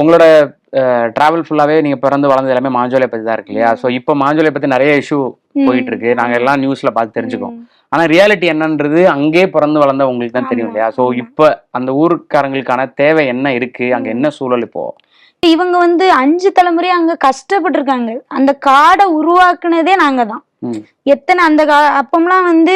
உங்களோட டிராவல் ஃபுல்லாவே நீங்க பிறந்து வளர்ந்தது எல்லாமே மாஞ்சோலை பத்தி தான் இருக்கு இல்லையா? ஸோ இப்போ மாஞ்சோலை பத்தி நிறைய இஷ்யூ போயிட்டு இருக்கு நாங்க எல்லாம் நியூஸ்ல பார்த்து தெரிஞ்சுக்கோம் ஆனா ரியாலிட்டி என்னன்றது அங்கே பிறந்து வளர்ந்த உங்களுக்கு தான் தெரியும் இல்லையா? ஸோ. இப்போ அந்த ஊருக்காரங்களுக்கான தேவை என்ன இருக்கு? அங்க என்ன சூழல் இப்போ? இவங்க வந்து அஞ்சு தலைமுறை அங்க கஷ்டப்பட்டிருக்காங்க. அந்த காடை உருவாக்குனதே நாங்க தான். எத்தனை அந்த கா அப்பம்லாம் வந்து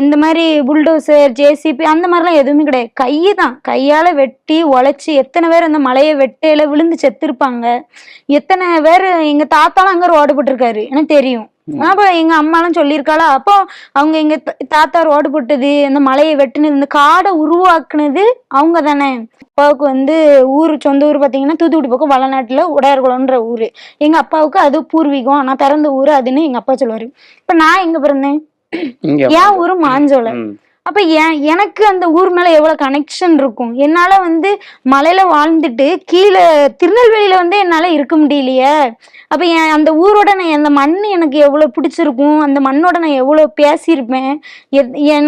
இந்த மாதிரி புல்டோசர் ஜேசிபி அந்த மாதிரிலாம் எதுவுமே கிடையாது. கையை தான். கையால வெட்டி உழைச்சி எத்தனை பேர் அந்த மலையை வெட்டையில விழுந்து செத்துருப்பாங்க. எத்தனை பேர் எங்க தாத்தாலாம் அங்க ரோடு போட்டிருக்காரு. எனக்கு தெரியும். அப்ப எங்க அம்மாலாம் சொல்லியிருக்காளா? அப்போ அவங்க எங்க தாத்தா ரோடு போட்டது அந்த மலையை வெட்டினது இந்த காடை உருவாக்குனது அவங்க தானே. அப்பாவுக்கு வந்து ஊர் சொந்த ஊர் பார்த்தீங்கன்னா தூத்துக்குடி பக்கம் வளநாட்டுல உடையார்குளம்ன்ற ஊர். எங்க அப்பாவுக்கு அது பூர்வீகம். நான் பிறந்த ஊர் அதுன்னு எங்க அப்பா சொல்லுவாரு. இப்ப நான் எங்க பிறந்தேன்? என் ஊரு மாஞ்சோலை. அப்ப ஏன் எனக்கு அந்த ஊர் மேல எவ்வளவு கனெக்ஷன் இருக்கும்? என்னால வந்து மலையில வாழ்ந்துட்டு கீழே திருநெல்வேலியில வந்து என்னால இருக்க முடியலையே. அப்ப என் அந்த ஊரோட நான் அந்த மண் எனக்கு எவ்வளவு பிடிச்சிருக்கும்? அந்த மண்ணோட நான் எவ்வளவு பேசியிருப்பேன்?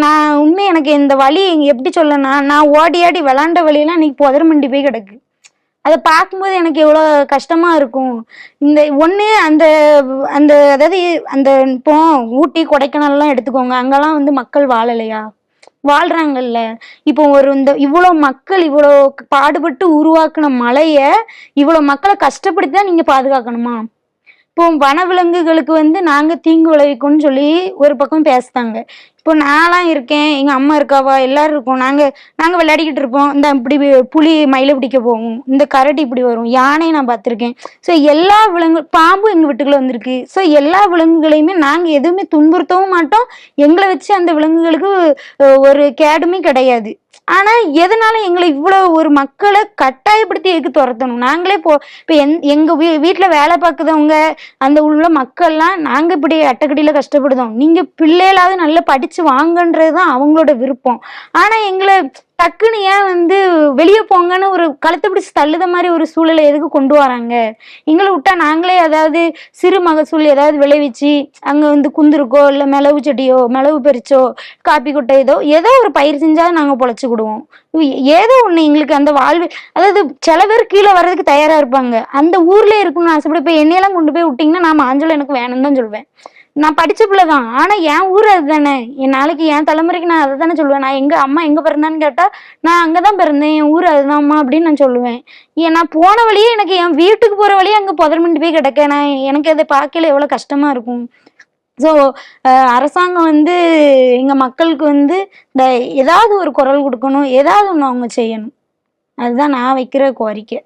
நான் உண்மை எனக்கு இந்த வழி எப்படி சொல்லனா நான் ஓடி ஆடி விளாண்ட வழியெல்லாம் இன்னைக்கு புதர்மண்டி போய் கிடக்கு. அதை பார்க்கும்போது எனக்கு எவ்வளோ கஷ்டமா இருக்கும். இந்த ஒன்று அந்த அந்த அதாவது அந்த இப்போ ஊட்டி கொடைக்கானல்லாம் எடுத்துக்கோங்க. அங்கெல்லாம் வந்து மக்கள் வாழலையா? வாழ்றாங்கல்ல. இப்போ ஒரு இந்த இவ்வளோ மக்கள் இவ்வளோ பாடுபட்டு உருவாக்குன மலையை இவ்வளோ மக்களை கஷ்டப்படுத்தி தான் நீங்க பாதுகாக்கணுமா? இப்போ வனவிலங்குகளுக்கு வந்து நாங்க தீங்கு விளைவிக்கும்னு சொல்லி ஒரு பக்கம் பேசுதாங்க இப்போ நான்லாம் இருக்கேன் எங்கள் அம்மா இருக்காவா எல்லாரும் இருக்கோம். நாங்கள் நாங்கள் விளையாடிக்கிட்டு இருப்போம். இந்த இப்படி புளி புலி மயிலை பிடிக்க போகும். இந்த கரடி இப்படி வரும். யானையை நான் பார்த்துருக்கேன். ஸோ எல்லா விலங்கு பாம்பு எங்கள் வீட்டுக்குள்ள வந்திருக்கு. ஸோ எல்லா விலங்குகளையுமே நாங்கள் எதுவுமே துன்புறுத்தவும் மாட்டோம். எங்களை வச்சு அந்த விலங்குகளுக்கு ஒரு கேடுமே கிடையாது. ஆனால் எதனால எங்களை இவ்வளோ ஒரு மக்களை கட்டாயப்படுத்தி எதுக்கு துரத்தணும்? நாங்களே போ இப்போ எந் எங்கள் வீ வீட்டில் வேலை பார்க்குறவங்க அந்த உள்ள மக்கள்லாம் நாங்கள் இப்படி அட்டக்கடியில் கஷ்டப்படுதோம். நீங்கள் பிள்ளைகளாவது நல்லா படிச்சு வாங்கன்றதுதான் அவங்களோட விருப்பம். ஆனா எங்களை டக்குன்னு ஏன் வந்து வெளியே போங்கன்னு ஒரு கழுத்தை பிடிச்சி தள்ளுத மாதிரி ஒரு சூழலை எதுக்கு கொண்டு வராங்க? எங்களை விட்டா நாங்களே ஏதாவது சிறு மகசூல் ஏதாவது விளைவிச்சு அங்க வந்து குந்திருக்கோ இல்ல மிளகு செடியோ மிளகு பறிச்சோ காப்பி கொட்டை ஏதோ ஏதோ ஒரு பயிர் செஞ்சாலும் நாங்க பொழைச்சுக்கிடுவோம் ஏதோ ஒண்ணு எங்களுக்கு அந்த வாழ்வு அதாவது சில பேர் கீழே வர்றதுக்கு தயாரா இருப்பாங்க. அந்த ஊர்ல இருக்கணும்னு ஆசைப்பட இப்ப என்னையெல்லாம் கொண்டு போய் விட்டீங்கன்னா நான் மாஞ்சோலை எனக்கு வேணும்னு தான் சொல்வேன். நான் படிச்ச பிள்ளை தான் ஆனா என் ஊர் அதுதானே. என் நாளைக்கு என் தலைமுறைக்கு நான் அதை தானே சொல்லுவேன். நான் எங்க அம்மா எங்க பிறந்தான்னு கேட்டா நான் அங்கதான் பிறந்தேன். என் ஊர் அதுதான்மா அப்படின்னு நான் சொல்லுவேன். ஏன் நான் போன வழியே எனக்கு என் வீட்டுக்கு போற வழியே அங்க புதர்மண்டி போய் கிடக்க நான் எனக்கு அதை பார்க்கல எவ்வளவு கஷ்டமா இருக்கும். ஸோ அரசாங்கம் வந்து எங்க மக்களுக்கு வந்து இந்த ஏதாவது ஒரு குரல் கொடுக்கணும். ஏதாவது ஒன்று அவங்க செய்யணும். அதுதான் நான் வைக்கிற கோரிக்கை.